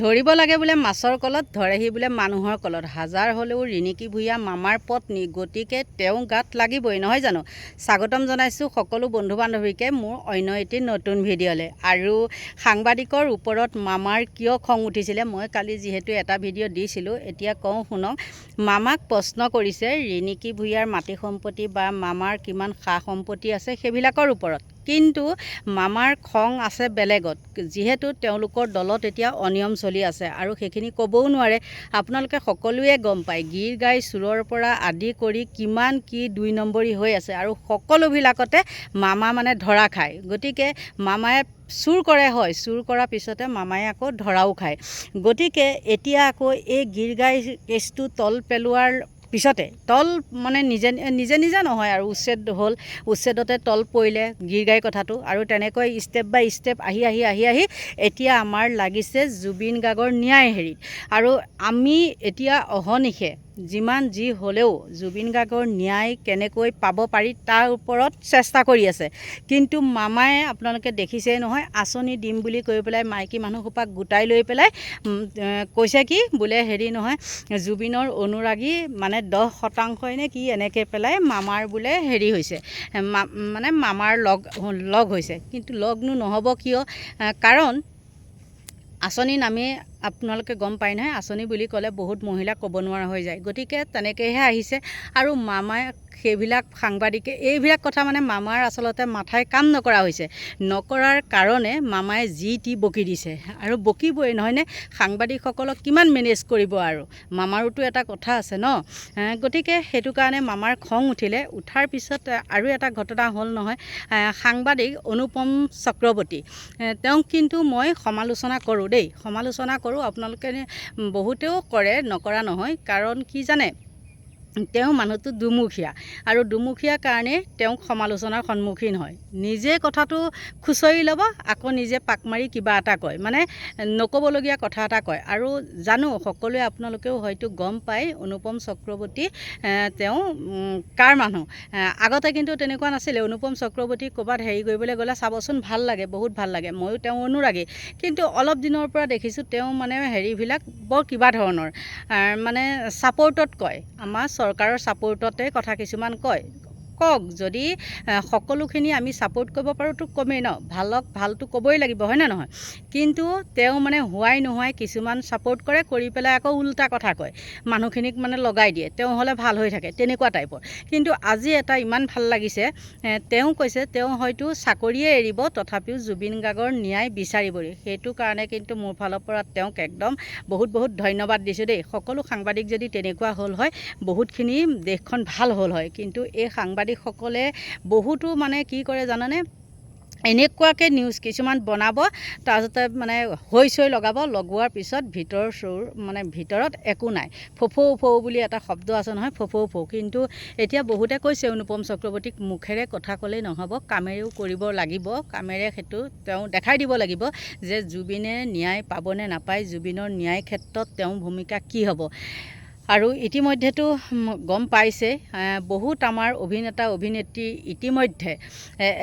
ধৰিব লাগে বোলে মাছৰ কলত ধৰেহি বোলে মানুহৰ কলত। হাজাৰ হ'লেও ৰিণিকী ভূঞা মামাৰ পত্নী গতিকে তেওঁ গাত লাগিবই নহয় জানো? স্বাগতম জনাইছোঁ সকলো বন্ধু বান্ধৱীকে মোৰ অন্য এটি নতুন ভিডিঅ'লৈ। আৰু সাংবাদিকৰ ওপৰত মামাৰ কিয় খং উঠিছিলে মই কালি যিহেতু এটা ভিডিঅ' দিছিলোঁ এতিয়া কওঁ শুনক। মামাক প্ৰশ্ন কৰিছে ৰিণিকী ভূঞাৰ মাটি সম্পত্তি বা মামাৰ কিমান সা সম্পত্তি আছে সেইবিলাকৰ ওপৰত। কিন্তু মামাৰ খং আছে বেলেগত। যিহেতু তেওঁলোকৰ দলত এতিয়া অনিয়ম চলি আছে আৰু সেইখিনি ক'বও নোৱাৰে। আপোনালোকে সকলোৱে গম পায় গীৰ গাই চোৰৰ পৰা আদি কৰি কিমান কি দুই নম্বৰী হৈ আছে আৰু সকলোবিলাকতে মামা মানে ধৰা খায়। গতিকে মামায়ে চুৰ কৰে হয় চুৰ কৰাৰ পিছতে মামায়ে আকৌ ধৰাও খায়। গতিকে এতিয়া আকৌ এই গীৰ গাই কেছটো তল পেলোৱাৰ পিছতে, তল মানে নিজে নিজে নিজে নহয় আৰু উচ্ছেদ হ'ল, উচ্ছেদতে তল পৰিলে গীৰ গাই কথাটো আৰু তেনেকৈ ষ্টেপ বাই ষ্টেপ আহি আহি আহি আহি এতিয়া আমাৰ লাগিছে জুবিন গাৰ্গৰ ন্যায় হেৰিত। আৰু আমি এতিয়া অহৰ্নিশে যিমান যি হ'লেও জুবিন গাৰ্গৰ ন্যায় কেনেকৈ পাব পাৰি তাৰ ওপৰত চেষ্টা কৰি আছে। কিন্তু মামায়ে আপোনালোকে দেখিছেই নহয় আঁচনি দিম বুলি কৈ পেলাই মাইকী মানুহসোপাক গোটাই লৈ পেলাই কৈছে কি বোলে হেৰি নহয় জুবিনৰ অনুৰাগী মানে দহ শতাংশই নে কি এনেকৈ পেলাই মামাৰ বোলে হেৰি হৈছে মানে মামাৰ লগ লগ হৈছে। কিন্তু লগনো নহ'ব কিয়? কাৰণ আঁচনি নামে আপোনালোকে গম পায় নহয় আঁচনি বুলি ক'লে বহুত মহিলা ক'ব নোৱাৰা হৈ যায়। গতিকে তেনেকৈহে আহিছে। আৰু মামাই সেইবিলাক সাংবাদিকে এইবিলাক কথা মানে মামাৰ আচলতে মাথাই কাম নকৰা হৈছে। নকৰাৰ কাৰণে মামাই যি টি বকি দিছে। আৰু বকিবই নহয়নে? সাংবাদিকসকলক কিমান মেনেজ কৰিব আৰু? মামাৰোতো এটা কথা আছে ন? গতিকে সেইটো কাৰণে মামাৰ খং উঠিলে। উঠাৰ পিছত আৰু এটা ঘটনা হ'ল নহয় সাংবাদিক অনুপম চক্ৰৱৰ্তী। তেওঁক কিন্তু মই সমালোচনা কৰোঁ দেই। সমালোচনা কৰোঁ আপোনালোকে বহুতেও কৰে নকৰা নহয়। কাৰণ কি জানে? তেওঁ মানুহটো দুমুখীয়া। আৰু দুমুখীয়া কাৰণে তেওঁক সমালোচনাৰ সন্মুখীন হয়। নিজে কথাটো খুচৰি ল'ব আকৌ নিজে পাক মাৰি কিবা এটা কয়। মানে নক'বলগীয়া কথা এটা কয়। আৰু জানো সকলোৱে আপোনালোকেও হয়তো গম পায় অনুপম চক্ৰৱৰ্তী তেওঁ কাৰ মানুহ? আগতে কিন্তু তেনেকুৱা নাছিলে। অনুপম চক্ৰৱৰ্তী ক'ৰবাত হেৰি কৰিবলৈ গ'লে চাবচোন ভাল লাগে বহুত ভাল লাগে। ময়ো তেওঁ অনুৰাগী। কিন্তু অলপ দিনৰ পৰা দেখিছোঁ তেওঁ মানে হেৰিবিলাক বৰ কিবা ধৰণৰ। মানে ছাপৰ্টত কয়। আমাৰ চৰকাৰৰ ছাপৰ্টতে কথা কিছুমান কয়। কওক, যদি সকলোখিনি আমি ছাপৰ্ট কৰিব পাৰোঁতো কমেই ন? ভালক ভালটো ক'বই লাগিব হয়নে নহয়? কিন্তু তেওঁ মানে হোৱাই নোহোৱাই কিছুমান ছাপৰ্ট কৰে, কৰি পেলাই আকৌ উল্টা কথা কয়। মানুহখিনিক মানে লগাই দিয়ে। তেওঁ হ'লে ভালো হৈ থাকে, তেনেকুৱা টাইপৰ কিন্তু আজি এটা ইমান ভালো লাগিছে তেওঁ কৈছে, তেওঁ হয়তো চাকৰিয়ে এৰিব, তথাপিও জুবিন গাৰ্গৰ ন্যায় বিচাৰিবই। সেইটো কাৰণে কিন্তু মোৰ ফালৰ পৰা তেওঁক একদম বহুত বহুত ধন্যবাদ দিছোঁ দেই। সকলো সাংবাদিক যদি তেনেকুৱা হ'ল হয়, বহুতখিনি দেশখন ভালো হ'ল হয়। কিন্তু এই সাংবাদিকসকলে বহুতো মানে কি কৰে জানানে? এনেকুৱাকৈ নিউজ কিছুমান বনাব তাৰপিছতে মানে হৈ চৈ লগাব লগোৱাৰ পিছত ভিতৰ চৌৰ মানে ভিতৰত একো নাই। ফফৌ ফৌ বুলি এটা শব্দ আছে নহয় ফফৌ ফৌ। কিন্তু এতিয়া বহুতে কৈছে অনুপম চক্ৰৱৰ্তীক মুখেৰে কথা ক'লেই নহ'ব কামেৰেও কৰিব লাগিব। কামেৰে সেইটো তেওঁ দেখাই দিব লাগিব যে জুবিনে ন্যায় পাবনে নাপায় জুবিনৰ ন্যায় ক্ষেত্ৰত তেওঁৰ ভূমিকা কি হ'ব। আৰু ইতিমধ্যেতো গম পাইছে বহুত আমাৰ অভিনেতা, অভিনেত্ৰী ইতিমধ্যে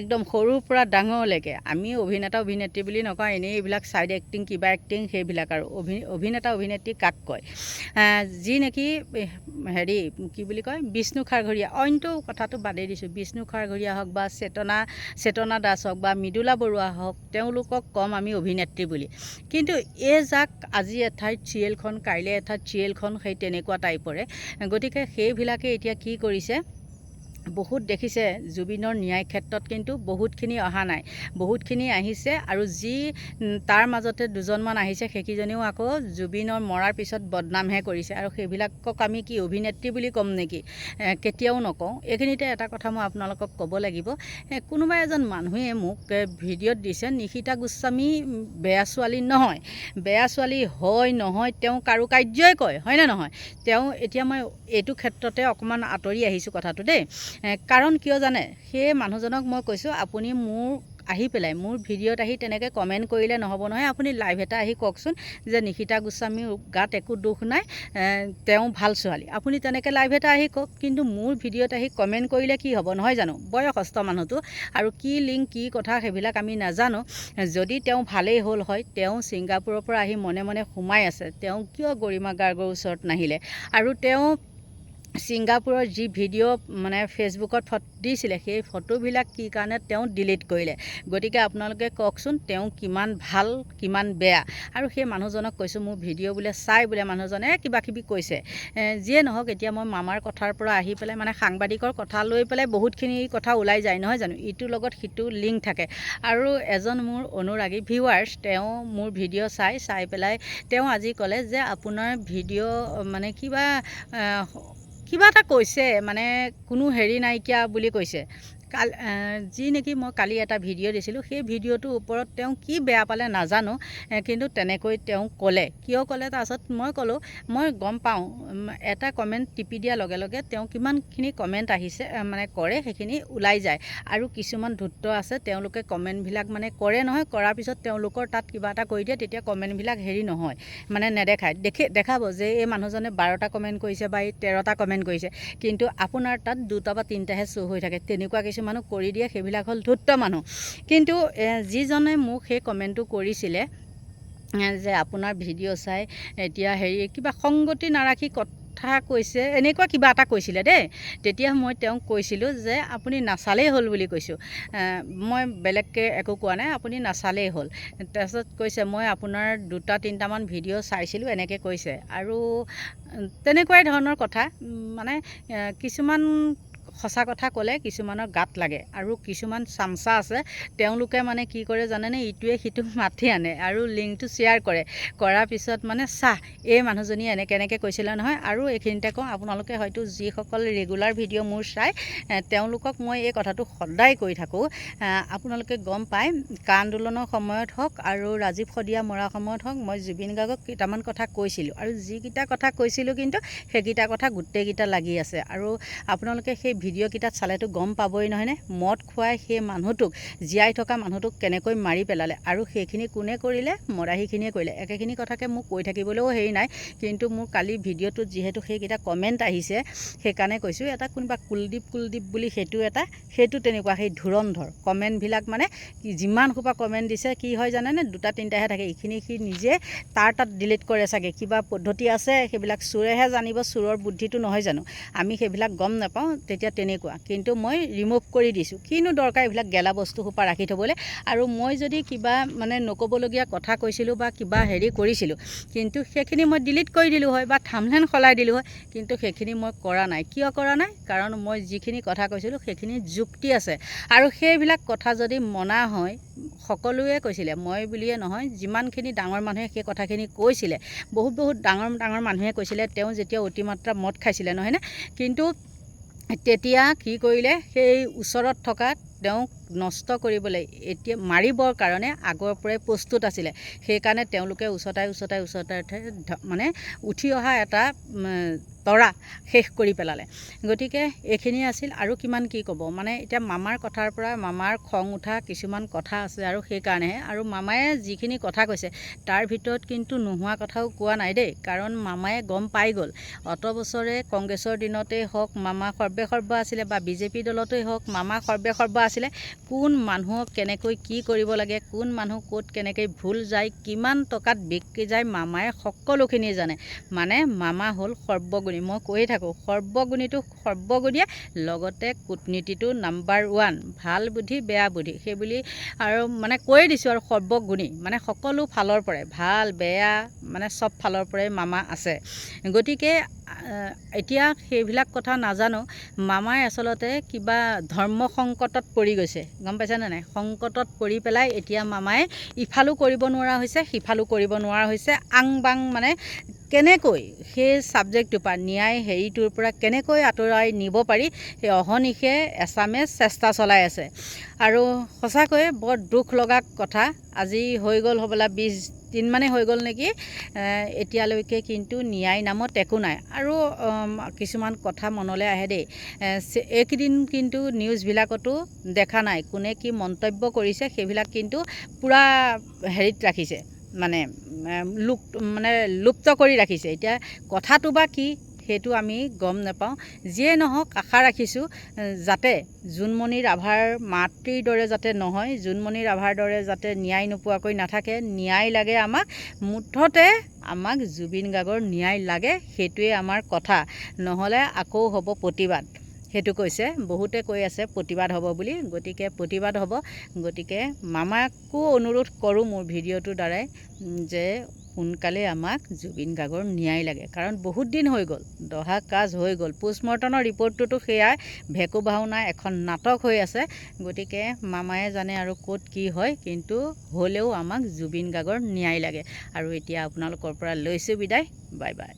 একদম সৰুৰ পৰা ডাঙৰলৈকে। আমি অভিনেতা, অভিনেত্ৰী বুলি নকওঁ, এনেই এইবিলাক ছাইড এক্টিং কিবা এক্টিং সেইবিলাক আৰু অভি, অভিনেতা, অভিনেত্ৰী কাক কয়? যি নেকি হেৰি, কি বুলি কয়, বিষ্ণু খাৰঘৰীয়া, অইনটো কথাটো বাদেই দিছোঁ। বিষ্ণু খাৰঘৰীয়া হওক বা চেতনা চেতনা দাস হওক বা মৃদুলা বৰুৱা হওক, তেওঁলোকক ক'ম আমি অভিনেত্ৰী বুলি। কিন্তু এই যাক আজি এঠাইত চিৰিয়েলখন, কাইলৈ এঠাইত চিৰিয়েলখন, সেই তেনেকুৱা টাইপৰে গতিকে সেইবিলাকে এতিয়া কি কৰিছে বহুত দেখিছে জুবিনৰ ন্যায় ক্ষেত্ৰত কিন্তু বহুতখিনি অহা নাই। বহুতখিনি আহিছে আৰু যি তাৰ মাজতে দুজনমান আহিছে সেইকেইজনেও আকৌ জুবিনৰ মৰাৰ পিছত বদনামহে কৰিছে। আৰু সেইবিলাকক আমি কি অভিনেত্ৰী বুলি ক'ম নেকি? কেতিয়াও নকওঁ। এইখিনিতে এটা কথা মই আপোনালোকক ক'ব লাগিব। কোনোবা এজন মানুহে মোক ভিডিঅ'ত দিছে নিশিতা গোস্বামী বেয়া ছোৱালী নহয়। বেয়া ছোৱালী হয় নহয় তেওঁ কাৰুকাৰ্যই কয় হয়নে নহয়? তেওঁ এতিয়া মই এইটো ক্ষেত্ৰতে অকণমান আঁতৰি আহিছোঁ কথাটো দেই। কাৰণ কিয় জানে? সেই মানুহজনক মই কৈছোঁ আপুনি মোৰ আহি পেলাই মোৰ ভিডিঅ'ত আহি তেনেকৈ কমেণ্ট কৰিলে নহ'ব নহয়। আপুনি লাইভ এটা আহি কওকচোন যে নিশিতা গোস্বামীৰ গাত একো দুখ নাই তেওঁ ভাল ছোৱালী। আপুনি তেনেকৈ লাইভ এটা আহি কওক কিন্তু মোৰ ভিডিঅ'ত আহি কমেণ্ট কৰিলে কি হ'ব? নহয় জানো? বয়সস্থ মানুহটো। আৰু কি লিংক কি কথা সেইবিলাক আমি নাজানো। যদি তেওঁ ভালেই হ'ল হয় তেওঁ ছিংগাপুৰৰ পৰা আহি মনে মনে সোমাই আছে। তেওঁ কিয় গৰিমা গাৰ্গৰ ওচৰত নাহিলে? আৰু তেওঁ ছিংগাপুৰৰ যি ভিডিঅ' মানে ফেচবুকত ফটো দিছিলে সেই ফটোবিলাক কি কাৰণে তেওঁ ডিলিট কৰিলে? গতিকে আপোনালোকে কওকচোন তেওঁ কিমান ভাল কিমান বেয়া? আৰু সেই মানুহজনক কৈছোঁ মোৰ ভিডিঅ' বোলে চাই বোলে মানুহজনে কিবা কিবি কৈছে যিয়ে নহওক এতিয়া মই মামাৰ কথাৰ পৰা আহি পেলাই মানে সাংবাদিকৰ কথা লৈ পেলাই বহুতখিনি কথা ওলাই যায় নহয় জানো? ইটোৰ লগত সিটো লিংক থাকে। আৰু এজন মোৰ অনুৰাগী ভিউৱাৰ্ছ তেওঁ মোৰ ভিডিঅ' চাই চাই পেলাই তেওঁ আজি ক'লে যে আপোনাৰ ভিডিঅ' মানে কিবা কিবা এটা কৈছে মানে কোনো হেৰি নাইকিয়া বুলি কৈছে। কাল যি নেকি মই কালি এটা ভিডিঅ' দিছিলোঁ, সেই ভিডিঅ'টোৰ ওপৰত তেওঁ কি বেয়া পালে নাজানো কিন্তু তেনেকৈ তেওঁ ক'লে। কিয় ক'লে তাৰপাছত মই ক'লোঁ, মই গম পাওঁ এটা কমেণ্ট টিপি দিয়াৰ লগে লগে তেওঁ কিমানখিনি কমেণ্ট আহিছে মানে কৰে, সেইখিনি ওলাই যায়। আৰু কিছুমান ধূৰ্ত আছে, তেওঁলোকে কমেণ্টবিলাক মানে কৰে নহয়, কৰাৰ পিছত তেওঁলোকৰ তাত কিবা এটা কৰি দিয়ে, তেতিয়া কমেণ্টবিলাক হেৰি নহয় মানে নেদেখায়। দেখি, দেখাব যে এই মানুহজনে বাৰটা কমেণ্ট কৰিছে বা এই তেৰটা কমেণ্ট কৰিছে, কিন্তু আপোনাৰ তাত দুটা বা তিনিটাহে শ্ব' হৈ থাকে, তেনেকুৱা কিছুমানো কৰি দিয়ে সেইবিলাক হ'ল ধূৰ্ত মানুহ। কিন্তু যিজনে মোক সেই কমেণ্টটো কৰিছিলে যে আপোনাৰ ভিডিঅ' চাই এতিয়া হেৰি কিবা সংগতি নাৰাখি কথা কৈছে এনেকুৱা কিবা এটা কৈছিলে দেই। তেতিয়া মই তেওঁক কৈছিলোঁ যে আপুনি নাচালেই হ'ল বুলি কৈছোঁ। মই বেলেগকৈ একো কোৱা নাই আপুনি নাচালেই হ'ল। তাৰপিছত কৈছে মই আপোনাৰ দুটা তিনিটামান ভিডিঅ' চাইছিলোঁ এনেকৈ কৈছে। আৰু তেনেকুৱাই ধৰণৰ কথা। মানে কিছুমান সঁচা কথা ক'লে কিছুমানৰ গাত লাগে আৰু কিছুমান চামচা আছে তেওঁলোকে মানে কি কৰে জানেনে ইটোৱে সিটোক মাতি আনে আৰু লিংকটো শ্বেয়াৰ কৰে। কৰাৰ পিছত মানে চাহ এই মানুহজনীয়ে এনেকৈ এনেকৈ কৈছিলে নহয় আৰু এইখিনিতে কওঁ আপোনালোকে হয়তো যিসকল ৰেগুলাৰ ভিডিঅ' মোৰ চাই তেওঁলোকক মই এই কথাটো সদায় কৈ থাকোঁ। আপোনালোকে গম পায় কা আন্দোলনৰ সময়ত হওক আৰু ৰাজীৱ শদিয়া মৰাৰ সময়ত হওক মই জুবিন গাৰ্গক কেইটামান কথা কৈছিলোঁ আৰু যিকেইটা কথা কৈছিলোঁ কিন্তু সেইকেইটা কথা গোটেইকেইটা লাগি আছে। আৰু আপোনালোকে সেই ভিডিঅ'কেইটাত চালেতো গম পাবই, নহয়নে? মদ খুৱাই সেই মানুহটোক, জীয়াই থকা মানুহটোক কেনেকৈ মাৰি পেলালে? আৰু সেইখিনি কোনে কৰিলে? মদাহীখিনিয়ে কৰিলে। একেখিনি কথাকে মোক কৈ থাকিবলৈও হেৰি নাই, কিন্তু মোৰ কালি ভিডিঅ'টোত যিহেতু সেইকেইটা কমেণ্ট আহিছে, সেইকাৰণে কৈছোঁ, এটা কোনোবা কুলদীপ কুলদীপ বুলি সেইটো এটা, সেইটো তেনেকুৱা, সেই ধুৰন্ধৰ। কমেণ্টবিলাক মানে কি যিমান সোপা কমেণ্ট দিছে, কি হয় জানেনে? দুটা তিনিটাহে থাকে। এইখিনি সি নিজে তাৰ তাত ডিলিট কৰে চাগে। কিবা পদ্ধতি আছে? সেইবিলাক চোৰেহে জানিব, চোৰৰ বুদ্ধিটো নহয় জানো? আমি সেইবিলাক গম নাপাওঁ। তেতিয়া তেনেকুৱা। কিন্তু মই ৰিমুভ কৰি দিছোঁ। কিনো দৰকাৰ এইবিলাক গেলা বস্তু ৰাখি থ'বলৈ? আৰু মই যদি কিবা মানে নক'বলগীয়া কথা কৈছিলোঁ বা কিবা হেৰি কৰিছিলোঁ, কিন্তু সেইখিনি মই ডিলিট কৰি দিলোঁ হয় বা থামলেন সলাই দিলোঁ হয়, কিন্তু সেইখিনি মই কৰা নাই। কিয় কৰা নাই? কাৰণ মই যিখিনি কথা কৈছিলোঁ, সেইখিনি যুক্তি আছে। আৰু সেইবিলাক কথা যদি মনা হয়, সকলোৱে কৈছিলে, মই বুলিয়ে নহয়, যিমানখিনি ডাঙৰ মানুহে সেই কথাখিনি কৈছিলে, বহুত বহুত ডাঙৰ ডাঙৰ মানুহে কৈছিলে, তেওঁ যেতিয়া অতিমাত্ৰা মদ খাইছিলে, নহয়নে? কিন্তু তেতিয়া কি কৰিলে সেই ওচৰত থকা তেওঁক নষ্ট কৰিবলৈ এতিয়া মাৰিবৰ কাৰণে আগৰ পৰাই প্ৰস্তুত আছিলে। সেইকাৰণে তেওঁলোকে উচতাই উচতাই উচতাই মানে উঠি অহা এটা তৰা শেষ কৰি পেলালে। গতিকে এইখিনি আছিল আৰু কিমান কি ক'ব। মানে এতিয়া মামাৰ কথাৰ পৰা মামাৰ খং উঠা কিছুমান কথা আছে আৰু সেইকাৰণেহে। আৰু মামায়ে যিখিনি কথা কৈছে তাৰ ভিতৰত কিন্তু নোহোৱা কথাও কোৱা নাই দেই। কাৰণ মামায়ে গম পাই গ'ল। অত বছৰে কংগ্ৰেছৰ দিনতেই হওক মামা সৰ্বে সৰ্ব আছিলে বা বিজেপি দলতেই হওক মামা সৰ্বে সৰ্ব আছিলে। কোন মানুহক কেনেকৈ কি কৰিব লাগে কোন মানুহ ক'ত কেনেকৈ ভুল যায় কিমান টকাত বিক্ৰী যায় মামায়ে সকলোখিনি জানে। মানে মামা হ'ল সৰ্বগুণী। মই কৈয়ে থাকোঁ সৰ্বগুণীটো সৰ্বগুণীয়ে লগতে কূটনীতিটো নাম্বাৰ ওৱান। ভাল বুদ্ধি বেয়া বুদ্ধি। সেইবুলি আৰু মানে কৈয়ে দিছোঁ আৰু সৰ্বগুণী। মানে সকলো ফালৰ পৰাই। ভাল বেয়া মানে চব ফালৰ পৰাই মামা আছে। গতিকে এতিয়া সেইবিলাক কথা নাজানো। মামাই আচলতে কিবা ধৰ্ম সংকটত পৰি গৈছে। গম পাইছেনে নাই? সংকটত পৰি পেলাই এতিয়া মামাই ইফালো কৰিব নোৱাৰা হৈছে সিফালো কৰিব নোৱাৰা হৈছে। আং বাং মানে কেনেকৈ সেই ছাবজেক্টটোৰ পৰা ন্যায় হেৰিটোৰ পৰা কেনেকৈ আঁতৰাই নিব পাৰি সেই অহৰ্নিশে এছামে চেষ্টা চলাই আছে। আৰু সঁচাকৈয়ে বৰ দুখ লগা কথা আজি হৈ গ'ল হ'বলা বিছ দিনমানেই হৈ গ'ল নেকি এতিয়ালৈকে কিন্তু ন্যায় নামত একো নাই। আৰু কিছুমান কথা মনলৈ আহে দেই। এইকেইদিন কিন্তু নিউজবিলাকতো দেখা নাই কোনে কি মন্তব্য কৰিছে সেইবিলাক কিন্তু পূৰা হেৰিত ৰাখিছে মানে উম, মানে লুপ্ত কৰি ৰাখিছে। এতিয়া কথাটো বা কি সেইটো আমি গম নাপাওঁ। যিয়ে নহওক আশা ৰাখিছোঁ যাতে জোনমণি ৰাভাৰ মাতৃৰ দৰে যাতে নহয় জোনমণি ৰাভাৰ দৰে যাতে ন্যায় নোপোৱাকৈ নাথাকে ন্যায় লাগে আমাক মুঠতে আমাক জুবিন গাৰ্গৰ ন্যায় লাগে সেইটোৱে আমাৰ কথা। নহ'লে আকৌ হ'ব প্ৰতিবাদ। সেইটো কৈছে বহুতে কৈ আছে প্ৰতিবাদ হ'ব বুলি। গতিকে প্ৰতিবাদ হ'ব। গতিকে মামাকো অনুৰোধ কৰোঁ মোৰ ভিডিঅ'টোৰ দ্বাৰাই যে সোনকালে আমাক জুবিন গাৰ্গৰ ন্যায় লাগে। কাৰণ বহুত দিন হৈ গ'ল দহা কাজ হৈ গ'ল। পোষ্টমৰ্টমৰ ৰিপৰ্টটোতো সেয়াই ভেকু ভাওনা এখন নাটক হৈ আছে। গতিকে মামায়ে জানে আৰু ক'ত কি হয় কিন্তু হ'লেও আমাক জুবিন গাৰ্গৰ ন্যায় লাগে। আৰু এতিয়া আপোনালোকৰ পৰা লৈছোঁ বিদায়। Bye bye.